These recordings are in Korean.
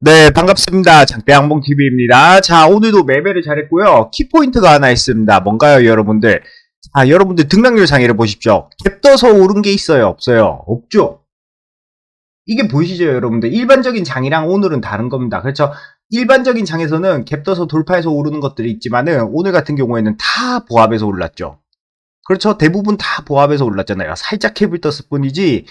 네, 반갑습니다. 장대양봉TV입니다. 자, 오늘도 매매를 잘했고요. 키포인트가 하나 있습니다. 뭔가요, 여러분들? 자, 여러분들 등락률 장애를 보십시오. 갭 떠서 오른 게 있어요? 없어요? 없죠? 이게 보이시죠, 여러분들? 일반적인 장이랑 오늘은 다른 겁니다. 그렇죠? 일반적인 장에서는 갭 떠서 돌파해서 오르는 것들이 있지만은 오늘 같은 경우에는 다 보합해서 올랐죠. 그렇죠? 대부분 다 보합해서 올랐잖아요. 살짝 캡을 떴을 뿐이지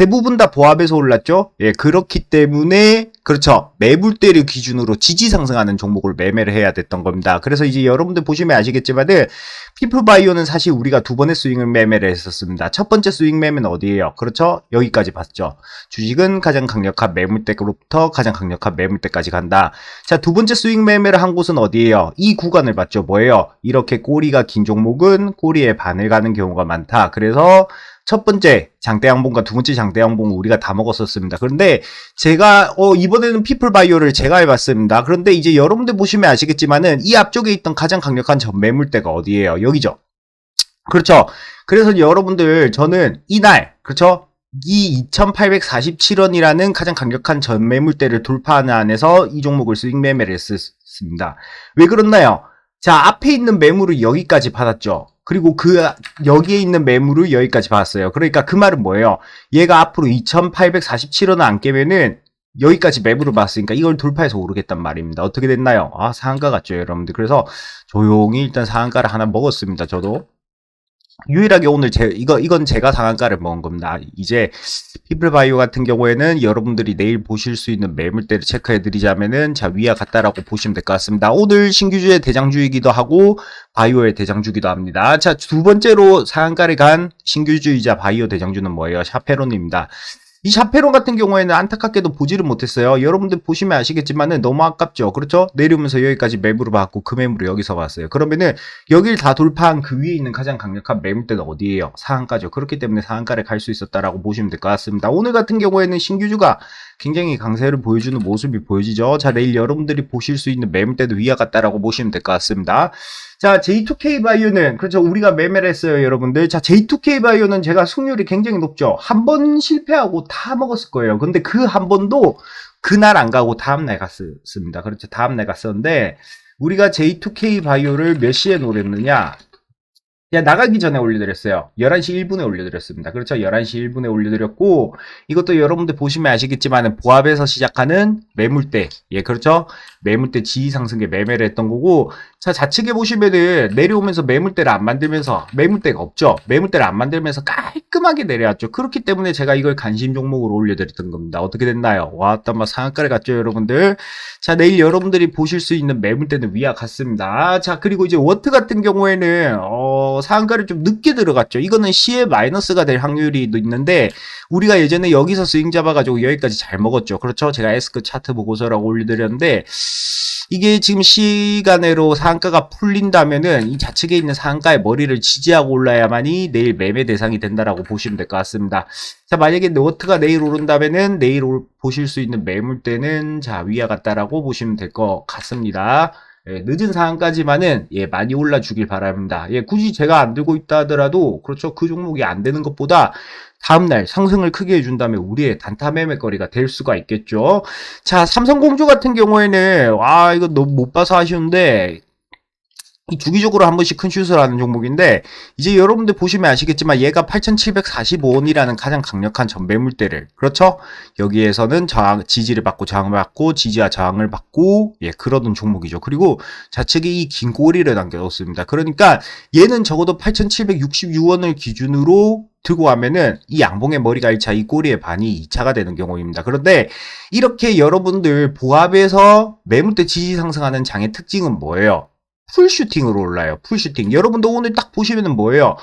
대부분 다 보합해서 올랐죠? 예, 그렇기 때문에, 그렇죠. 매물대를 기준으로 지지 상승하는 종목을 매매를 해야 됐던 겁니다. 그래서 이제 여러분들 보시면 아시겠지만은, 피플바이오는 사실 우리가 두 번의 스윙을 매매를 했었습니다. 첫 번째 스윙 매매는 어디예요? 그렇죠? 여기까지 봤죠. 주식은 가장 강력한 매물대로부터 가장 강력한 매물대까지 간다. 자, 두 번째 스윙 매매를 한 곳은 어디예요? 이 구간을 봤죠. 뭐예요? 이렇게 꼬리가 긴 종목은 꼬리에 반을 가는 경우가 많다. 그래서 첫 번째 장대양봉과 두 번째 장대양봉 우리가 다 먹었었습니다. 그런데 제가 어 이번에는 피플바이오를 제가 해봤습니다. 그런데 이제 여러분들 보시면 아시겠지만은 이 앞쪽에 있던 가장 강력한 전 매물대가 어디예요? 여기죠. 그렇죠. 그래서 여러분들 저는 이날 그렇죠. 이 2847원이라는 가장 강력한 전 매물대를 돌파하는 안에서 이 종목을 스윙 매매를 했습니다. 왜 그렇나요? 자, 앞에 있는 매물을 여기까지 받았죠. 그리고 그 여기에 있는 매물을 여기까지 받았어요. 그러니까 그 말은 뭐예요? 얘가 앞으로 2847원을 안 깨면은 여기까지 매물을 받았으니까 이걸 돌파해서 오르겠단 말입니다. 어떻게 됐나요? 아, 상한가 같죠, 여러분들. 그래서 조용히 일단 상한가를 하나 먹었습니다. 저도. 유일하게 오늘 제 이거 이건 제가 상한가를 먹은 겁니다. 이제 피플바이오 같은 경우에는 여러분들이 내일 보실 수 있는 매물대를 체크해 드리자면은 자 위와 같다라고 보시면 될 것 같습니다. 오늘 신규주의 대장주이기도 하고 바이오의 대장주기도 합니다. 자 두 번째로 상한가를 간 신규주이자 바이오 대장주는 뭐예요? 샤페론입니다. 이 샤페론 같은 경우에는 안타깝게도 보지를 못했어요. 여러분들 보시면 아시겠지만은 너무 아깝죠. 그렇죠? 내려오면서 여기까지 매물을 받고 그 매물을 여기서 봤어요. 그러면은 여길 다 돌파한 그 위에 있는 가장 강력한 매물대가 어디예요? 상한가죠. 그렇기 때문에 상한가를 갈 수 있었다라고 보시면 될 것 같습니다. 오늘 같은 경우에는 신규주가 굉장히 강세를 보여주는 모습이 보여지죠. 자, 내일 여러분들이 보실 수 있는 매물대도 위와 같다라고 보시면 될 것 같습니다. 자, J2K 바이오는, 그렇죠. 우리가 매매를 했어요, 여러분들. 자, J2K 바이오는 제가 승률이 굉장히 높죠. 한 번 실패하고 다 먹었을 거예요. 근데 그 한 번도 그날 안 가고 다음 날 갔습니다. 그렇죠. 다음 날 갔었는데, 우리가 J2K 바이오를 몇 시에 노렸느냐? 야, 나가기 전에 올려드렸어요. 11시 1분에 올려드렸습니다. 그렇죠. 11시 1분에 올려드렸고, 이것도 여러분들 보시면 아시겠지만, 보합에서 시작하는 매물대. 예, 그렇죠. 매물대 지위 상승에 매매를 했던 거고, 자, 좌측에 보시면은 내려오면서 매물대를 안 만들면서, 매물대가 없죠. 매물대를 안 만들면서 깔끔하게 내려왔죠. 그렇기 때문에 제가 이걸 관심 종목으로 올려드렸던 겁니다. 어떻게 됐나요? 왔다, 막 상한가를 갔죠, 여러분들. 자, 내일 여러분들이 보실 수 있는 매물대는 위와 같습니다. 자, 그리고 이제 워트 같은 경우에는, 어, 상한가를 좀 늦게 들어갔죠. 이거는 시에 마이너스가 될 확률이 있는데 우리가 예전에 여기서 스윙 잡아가지고 여기까지 잘 먹었죠. 그렇죠? 제가 에스크 차트 보고서라고 올려드렸는데 이게 지금 시간으로 상한가가 풀린다면은 이 좌측에 있는 상한가의 머리를 지지하고 올라야만이 내일 매매 대상이 된다라고 보시면 될 것 같습니다. 자, 만약에 노트가 내일 오른다면은 내일 보실 수 있는 매물대는 자, 위와 같다라고 보시면 될 것 같습니다. 예, 늦은 상황까지만은 예, 많이 올라주길 바랍니다. 예, 굳이 제가 안 들고 있다 하더라도 그렇죠. 그 종목이 안 되는 것보다 다음날 상승을 크게 해준다면 우리의 단타 매매거리가 될 수가 있겠죠. 자, 삼성공주 같은 경우에는 와 이거 너무 못 봐서 아쉬운데 이 주기적으로 한 번씩 큰 슛을 하는 종목인데 이제 여러분들 보시면 아시겠지만 얘가 8745원이라는 가장 강력한 전매물대를 그렇죠? 여기에서는 저항 지지를 받고 저항을 받고 지지와 저항을 받고 예 그러던 종목이죠. 그리고 좌측에 이긴 꼬리를 남겨뒀습니다. 그러니까 얘는 적어도 8766원을 기준으로 들고 가면은 이 양봉의 머리가 1차, 이 꼬리의 반이 2차가 되는 경우입니다. 그런데 이렇게 여러분들 보합에서 매물대 지지 상승하는 장의 특징은 뭐예요? 풀슈팅으로 올라요. 풀슈팅. 여러분도 오늘 딱 보시면은 뭐예요?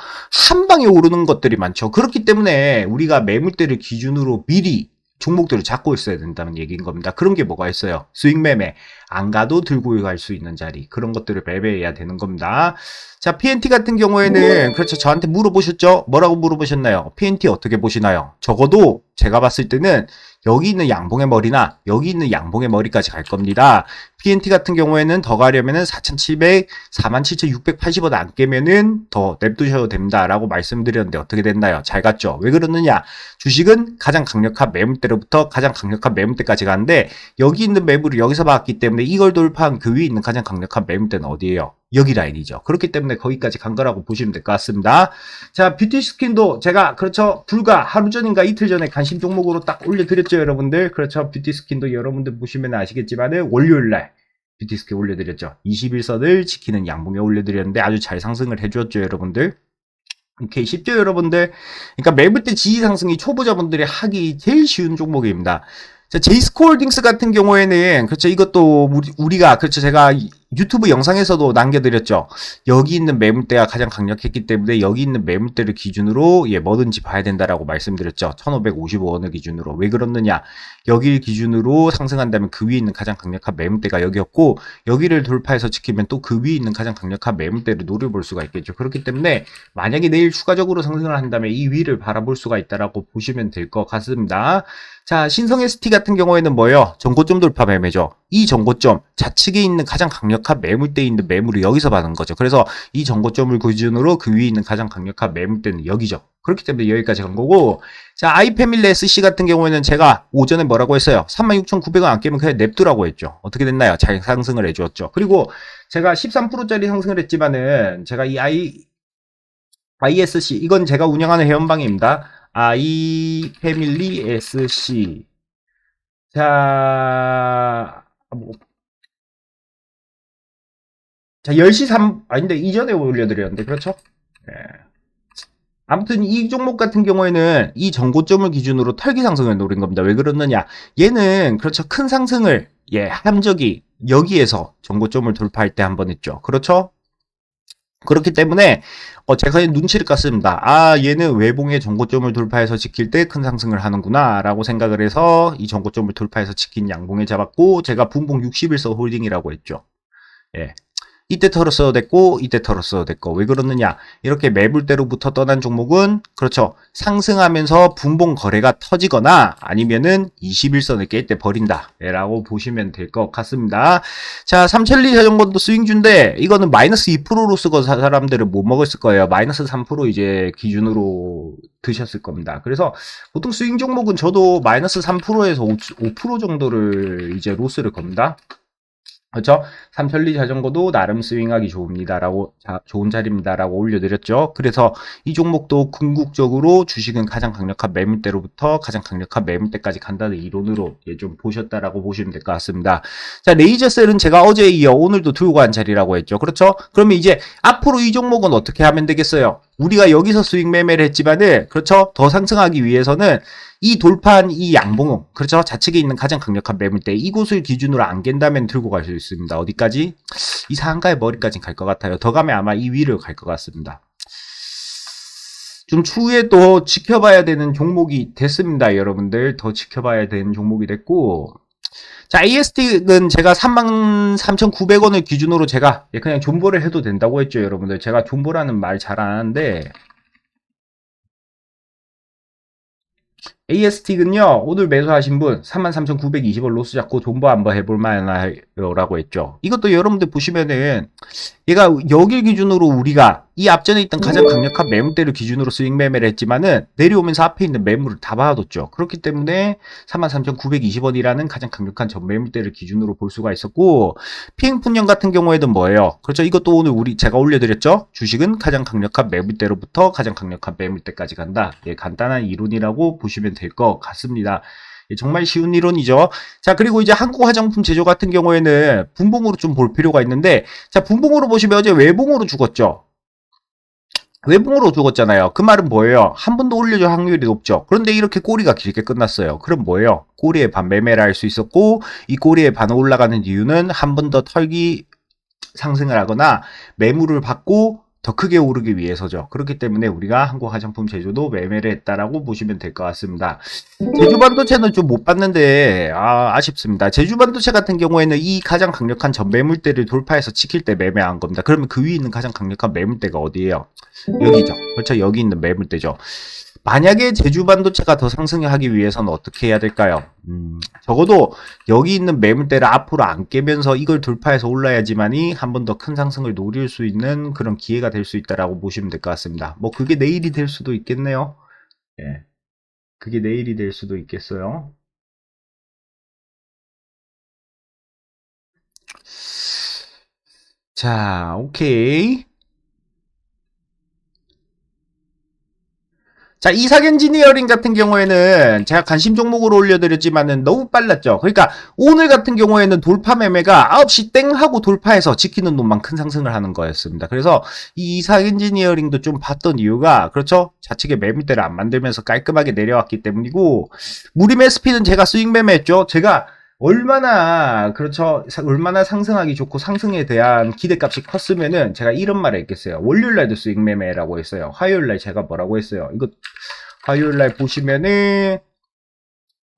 한 방에 오르는 것들이 많죠. 그렇기 때문에 우리가 매물대를 기준으로 미리 종목들을 잡고 있어야 된다는 얘기인 겁니다. 그런 게 뭐가 있어요? 스윙 매매. 안 가도 들고 갈 수 있는 자리 그런 것들을 매매해야 되는 겁니다. 자, PNT 같은 경우에는 그렇죠. 저한테 물어보셨죠? 뭐라고 물어보셨나요? PNT 어떻게 보시나요? 적어도 제가 봤을 때는 여기 있는 양봉의 머리나 여기 있는 양봉의 머리까지 갈 겁니다. PNT 같은 경우에는 더 가려면은 4,700, 47,680원 안 깨면은 더 냅두셔도 됩니다라고 말씀드렸는데 어떻게 됐나요? 잘 갔죠? 왜 그러느냐? 주식은 가장 강력한 매물대로부터 가장 강력한 매물대까지 가는데 여기 있는 매물을 여기서 봤기 때문에 이걸 돌파한 그 위에 있는 가장 강력한 매물대는 어디예요? 여기 라인이죠. 그렇기 때문에 거기까지 간 거라고 보시면 될 것 같습니다. 자, 뷰티 스킨도 제가 그렇죠. 불과 하루 전인가 이틀 전에 관심 종목으로 딱 올려드렸죠, 여러분들. 그렇죠. 뷰티 스킨도 여러분들 보시면 아시겠지만은 월요일 날 뷰티 스킨 올려드렸죠. 21선을 지키는 양봉에 올려드렸는데 아주 잘 상승을 해주었죠, 여러분들. 오케이, 쉽죠, 여러분들? 그러니까 매물대 지지 상승이 초보자분들이 하기 제일 쉬운 종목입니다. 자, 제이스코 홀딩스 같은 경우에는, 그렇죠, 이것도 우리, 우리가, 그렇죠, 제가 유튜브 영상에서도 남겨드렸죠. 여기 있는 매물대가 가장 강력했기 때문에 여기 있는 매물대를 기준으로, 예, 뭐든지 봐야 된다라고 말씀드렸죠. 1555원을 기준으로. 왜 그렇느냐. 여기를 기준으로 상승한다면 그 위에 있는 가장 강력한 매물대가 여기였고, 여기를 돌파해서 지키면 또 그 위에 있는 가장 강력한 매물대를 노려볼 수가 있겠죠. 그렇기 때문에 만약에 내일 추가적으로 상승을 한다면 이 위를 바라볼 수가 있다라고 보시면 될 것 같습니다. 자, 신성 ST 같은 경우에는 뭐예요? 전고점 돌파 매매죠. 이 전고점 좌측에 있는 가장 강력한 매물대에 있는 매물을 여기서 받은 거죠. 그래서 이 전고점을 기준으로 그 위에 있는 가장 강력한 매물대는 여기죠. 그렇기 때문에 여기까지 간 거고 자 아이패밀리 SC 같은 경우에는 제가 오전에 뭐라고 했어요? 36,900원 안 깨면 그냥 냅두라고 했죠. 어떻게 됐나요? 잘 상승을 해주었죠. 그리고 제가 13%짜리 상승을 했지만은 제가 이 I ISC 이건 제가 운영하는 회원방입니다. 아이패밀리 SC 자, 뭐. 자, 10시 3, 아닌데, 이전에 올려드렸는데, 그렇죠? 예. 아무튼 이 종목 같은 경우에는 이 전고점을 기준으로 털기 상승을 노린 겁니다. 왜 그러느냐? 얘는, 그렇죠. 큰 상승을, 예, 한 적이 여기에서 전고점을 돌파할 때 한 번 했죠. 그렇죠? 그렇기 때문에 어, 제가 눈치를 깠습니다. 아, 얘는 외봉의 전고점을 돌파해서 지킬 때 큰 상승을 하는구나 라고 생각을 해서 이 전고점을 돌파해서 지킨 양봉에 잡았고 제가 분봉 60일서 홀딩이라고 했죠. 예. 이때 털었어도 됐고 이때 털었어도 됐고 왜 그러느냐? 이렇게 매물대로부터 떠난 종목은 그렇죠. 상승하면서 분봉 거래가 터지거나 아니면은 21선을 깰 때 버린다. 라고 보시면 될 것 같습니다. 자 삼천리 자전거도 스윙주인데 이거는 마이너스 2%로 쓰고 사람들은 못 먹었을 거예요. 마이너스 3% 이제 기준으로 드셨을 겁니다. 그래서 보통 스윙 종목은 저도 마이너스 3%에서 5% 정도를 이제 로스를 겁니다 그렇죠? 삼천리 자전거도 나름 스윙하기 좋습니다라고 자, 좋은 자리입니다라고 올려드렸죠. 그래서 이 종목도 궁극적으로 주식은 가장 강력한 매물대로부터 가장 강력한 매물대까지 간다는 이론으로 예, 좀 보셨다라고 보시면 될 것 같습니다. 자 레이저셀은 제가 어제에 이어 오늘도 들고 간 자리라고 했죠. 그렇죠? 그러면 이제 앞으로 이 종목은 어떻게 하면 되겠어요? 우리가 여기서 수익 매매를 했지만은 그렇죠? 더 상승하기 위해서는 이 돌파한 이 양봉, 그렇죠? 좌측에 있는 가장 강력한 매물대, 이곳을 기준으로 안 깬다면 들고 갈 수 있습니다. 어디까지? 이 상가의 머리까지 갈 것 같아요. 더 가면 아마 이 위를 갈 것 같습니다. 좀 추후에 또 지켜봐야 되는 종목이 됐습니다. 여러분들. 더 지켜봐야 되는 종목이 됐고, 자, AST는 제가 33,900원을 기준으로 제가 그냥 존버를 해도 된다고 했죠, 여러분들. 제가 존버라는 말잘안 하는데, AS틱은요, 오늘 매수하신 분 33,920원 로스 잡고 존버 한번 해볼 만하요 라고 했죠. 이것도 여러분들 보시면은 얘가 여길 기준으로 우리가 이 앞전에 있던 가장 강력한 매물대를 기준으로 스윙 매매를 했지만은 내려오면서 앞에 있는 매물을 다 받아뒀죠. 그렇기 때문에 33,920원이라는 가장 강력한 전 매물대를 기준으로 볼 수가 있었고 피행분량 같은 경우에는 뭐예요? 그렇죠. 이것도 오늘 우리 제가 올려드렸죠. 주식은 가장 강력한 매물대로부터 가장 강력한 매물대까지 간다. 예, 간단한 이론이라고 보시면 될 것 같습니다. 예, 정말 쉬운 이론이죠. 자, 그리고 이제 한국 화장품 제조 같은 경우에는 분봉으로 좀 볼 필요가 있는데, 자, 분봉으로 보시면 어제 외봉으로 죽었죠. 외봉으로 죽었잖아요. 그 말은 뭐예요? 한번더 올려줄 확률이 높죠. 그런데 이렇게 꼬리가 길게 끝났어요. 그럼 뭐예요? 꼬리에 반 매매를 할 수 있었고, 이 꼬리에 반 올라가는 이유는 한 번 더 털기 상승을 하거나 매물을 받고 더 크게 오르기 위해서죠. 그렇기 때문에 우리가 한국 화장품 제조도 매매를 했다라고 보시면 될 것 같습니다. 제주 반도체는 좀 못 봤는데 아, 아쉽습니다. 제주 반도체 같은 경우에는 이 가장 강력한 전 매물대를 돌파해서 지킬 때 매매한 겁니다. 그러면 그 위에 있는 가장 강력한 매물대가 어디예요? 여기죠. 그렇죠. 여기 있는 매물대죠. 만약에 제주 반도체가 더 상승하기 위해서는 어떻게 해야 될까요? 음, 적어도 여기 있는 매물대를 앞으로 안 깨면서 이걸 돌파해서 올라야지만이 한 번 더 큰 상승을 노릴 수 있는 그런 기회가 될 수 있다라고 보시면 될 것 같습니다. 뭐 그게 내일이 될 수도 있겠네요. 예. 그게 내일이 될 수도 있겠어요. 자, 오케이. 자, 이삭 엔지니어링 같은 경우에는 제가 관심 종목으로 올려드렸지만은 너무 빨랐죠. 그러니까 오늘 같은 경우에는 돌파 매매가 9시 땡 하고 돌파해서 지키는 놈만 큰 상승을 하는 거였습니다. 그래서 이 이삭 엔지니어링도 좀 봤던 이유가 그렇죠. 좌측에 매물대를 안 만들면서 깔끔하게 내려왔기 때문이고 무림 SP는 제가 수익 매매했죠. 제가 얼마나 그렇죠? 사- 얼마나 상승하기 좋고 상승에 대한 기대값이 컸으면은 제가 이런 말을 했겠어요. 월요일 날도 수익 매매라고 했어요. 화요일 날 제가 뭐라고 했어요? 이거 화요일 날 보시면은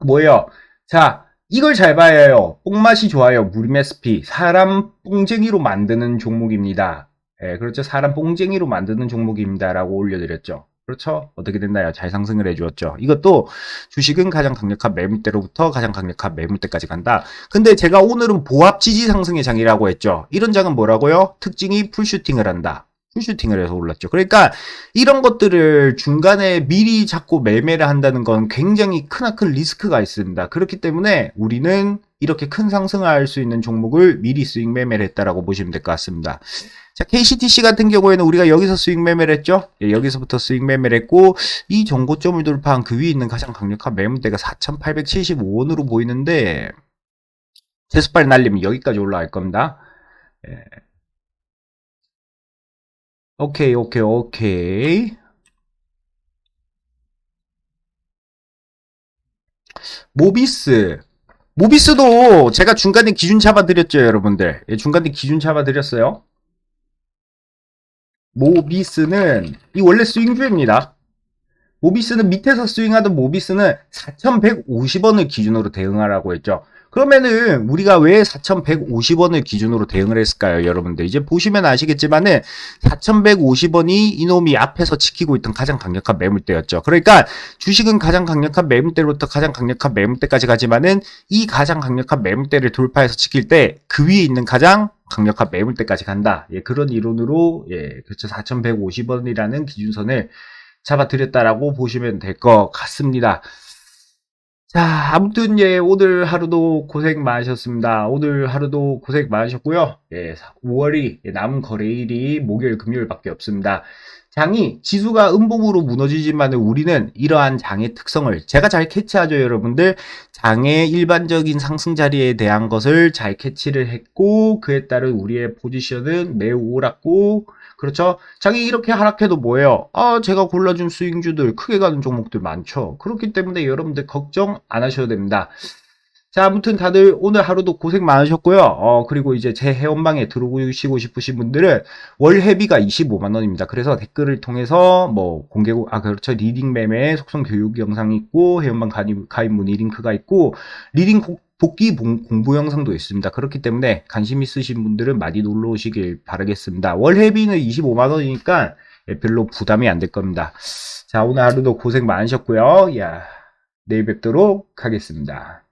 뭐예요? 자 이걸 잘 봐야 해요. 뽕맛이 좋아요. 무림 SP 사람 뽕쟁이로 만드는 종목입니다. 예 그렇죠. 사람 뽕쟁이로 만드는 종목입니다 라고 올려드렸죠 그렇죠 어떻게 됐나요 잘 상승을 해주었죠 이것도 주식은 가장 강력한 매물대로부터 가장 강력한 매물대까지 간다. 근데 제가 오늘은 보합 지지 상승의 장이라고 했죠. 이런 장은 뭐라고요? 특징이 풀슈팅을 한다. 풀슈팅을 해서 올랐죠. 그러니까 이런 것들을 중간에 미리 잡고 매매를 한다는 건 굉장히 크나큰 리스크가 있습니다. 그렇기 때문에 우리는 이렇게 큰 상승을 할수 있는 종목을 미리 수익 매매를 했다라고 보시면 될 것 같습니다. 자, KCTC 같은 경우에는 우리가 여기서 수익 매매를 했죠? 예, 여기서부터 수익 매매를 했고, 이 정고점을 돌파한 그 위에 있는 가장 강력한 매물대가 4,875원으로 보이는데, 제스팔 날리면 여기까지 올라갈 겁니다. 예. 오케이, 오케이, 오케이. 모비스. 모비스도 제가 중간에 기준 잡아드렸죠, 여러분들. 예, 중간에 기준 잡아드렸어요. 모비스는 이 원래 스윙주입니다. 모비스는 밑에서 스윙하던 모비스는 4,150원을 기준으로 대응하라고 했죠. 그러면은 우리가 왜 4,150원을 기준으로 대응을 했을까요, 여러분들? 이제 보시면 아시겠지만은 4,150원이 이놈이 앞에서 지키고 있던 가장 강력한 매물대였죠. 그러니까 주식은 가장 강력한 매물대로부터 가장 강력한 매물대까지 가지만은 이 가장 강력한 매물대를 돌파해서 지킬 때 그 위에 있는 가장 강력한 매물대까지 간다. 예, 그런 이론으로 예, 그렇죠. 4,150원이라는 기준선을 잡아드렸다라고 보시면 될 것 같습니다. 자, 아무튼 예, 오늘 하루도 고생 많으셨습니다. 오늘 하루도 고생 많으셨고요. 예, 5월이 남은 거래일이 목요일, 금요일밖에 없습니다. 장이 지수가 음봉으로 무너지지만 우리는 이러한 장의 특성을 제가 잘 캐치하죠, 여러분들. 장의 일반적인 상승 자리에 대한 것을 잘 캐치를 했고 그에 따른 우리의 포지션은 매우 옳았고 그렇죠? 장이 이렇게 하락해도 뭐예요? 아, 제가 골라준 스윙주들 크게 가는 종목들 많죠. 그렇기 때문에 여러분들 걱정 안 하셔도 됩니다. 자, 아무튼 다들 오늘 하루도 고생 많으셨고요. 어, 그리고 이제 제 회원방에 들어오시고 싶으신 분들은 월 회비가 25만원입니다. 그래서 댓글을 통해서 뭐 공개, 아, 그렇죠. 리딩 매매 속성 교육 영상이 있고, 회원방 가입, 가입 문의 링크가 있고, 리딩 고- 복귀 봉- 공부 영상도 있습니다. 그렇기 때문에 관심 있으신 분들은 많이 놀러 오시길 바라겠습니다. 월 회비는 25만원이니까 별로 부담이 안 될 겁니다. 자, 오늘 하루도 고생 많으셨고요. 야, 내일 뵙도록 하겠습니다.